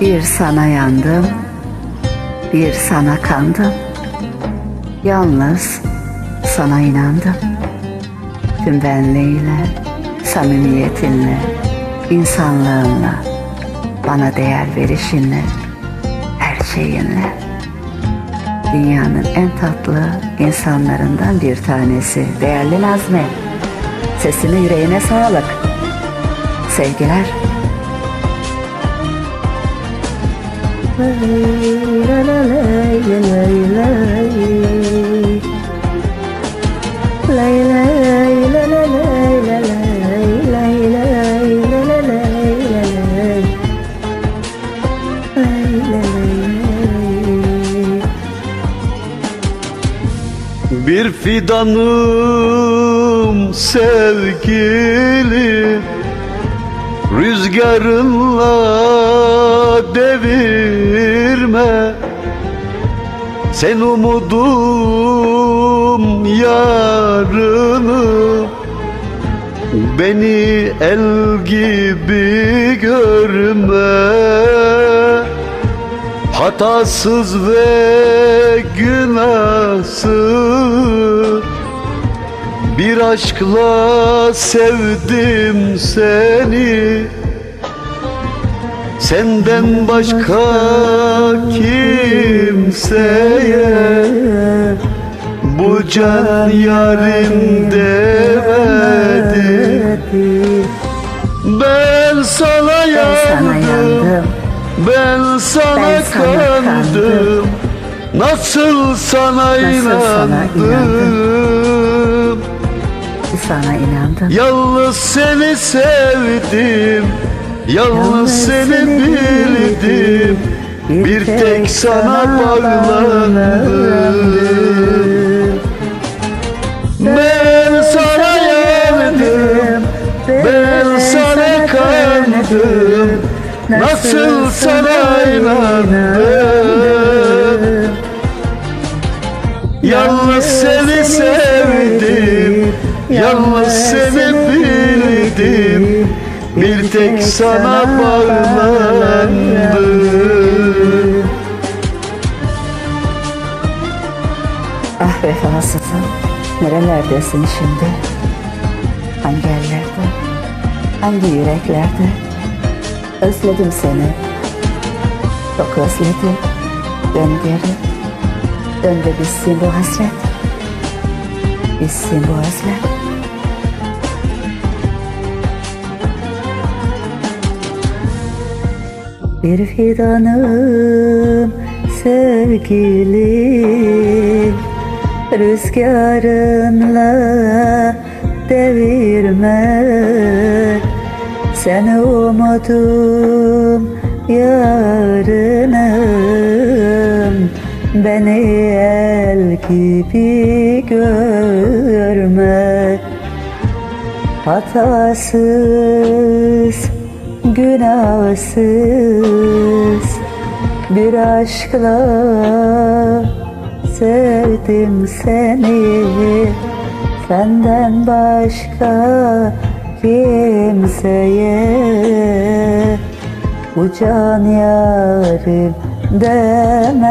Bir sana yandım, bir sana kandım. Yalnız sana inandım. Tüm benliğiyle, samimiyetinle, insanlığınla, bana değer verişinle, her şeyinle. Dünyanın en tatlı insanlarından bir tanesi. Değerli Nazmi. Sesine yüreğine sağlık. Sevgiler. Bir fidanım sevgili Rüzgarınla devirme Sen umudum yarını Beni el gibi görme. Hatasız ve günahsız Bir aşkla sevdim seni Senden başka kimseye Bu can yarim demedi. Ben sana yandım ben sana kandım. kandım. Nasıl sana Nasıl sana inandım? Sana inandım. Yalnız seni sevdim Yalnız seni bildim. Bir tek sana bağlandım Ben sana yandım Ben sana kandım Nasıl sana inandım? Yalnız seni sevdim. Yalnız seni bildim Bir tek sana bağlandım Ah vefasızım, nerelerdesin şimdi? Hangi ellerde, hangi yüreklerde? Özledim seni, çok özledim. Dön geri, dön de bitsin bu hasret, bitsin bu özlem. Bir fidanım sevgilim. Rüzgarınla devirme Seni umudum yarınım. Beni el gibi görme Hatasız, günahsız bir aşkla sevdim seni. Senden başka kimseye bu can yarim demedi.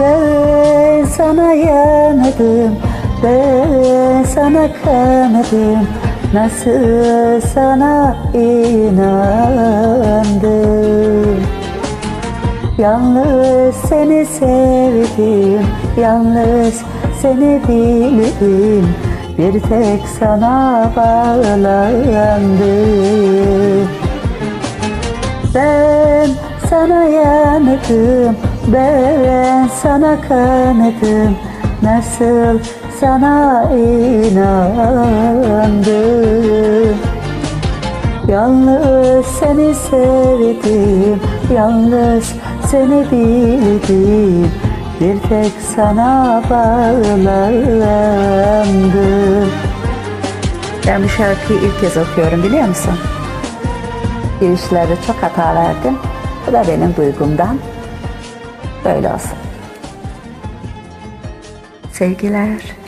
Ben sana yandım, ben sana kandım Nasıl sana inandım? Yalnız seni sevdim, yalnız seni bildim. Bir tek sana bağlandım Ben sana yandım, ben sana kandım. Nasıl sana inandım Yalnız seni sevdim, yalnız seni bildim Bir tek sana bağlandım Ben bu şarkıyı ilk kez okuyorum biliyor musun? Girişlerde çok hata verdim. Bu da benim duygumdan. Böyle olsun. Sevgiler.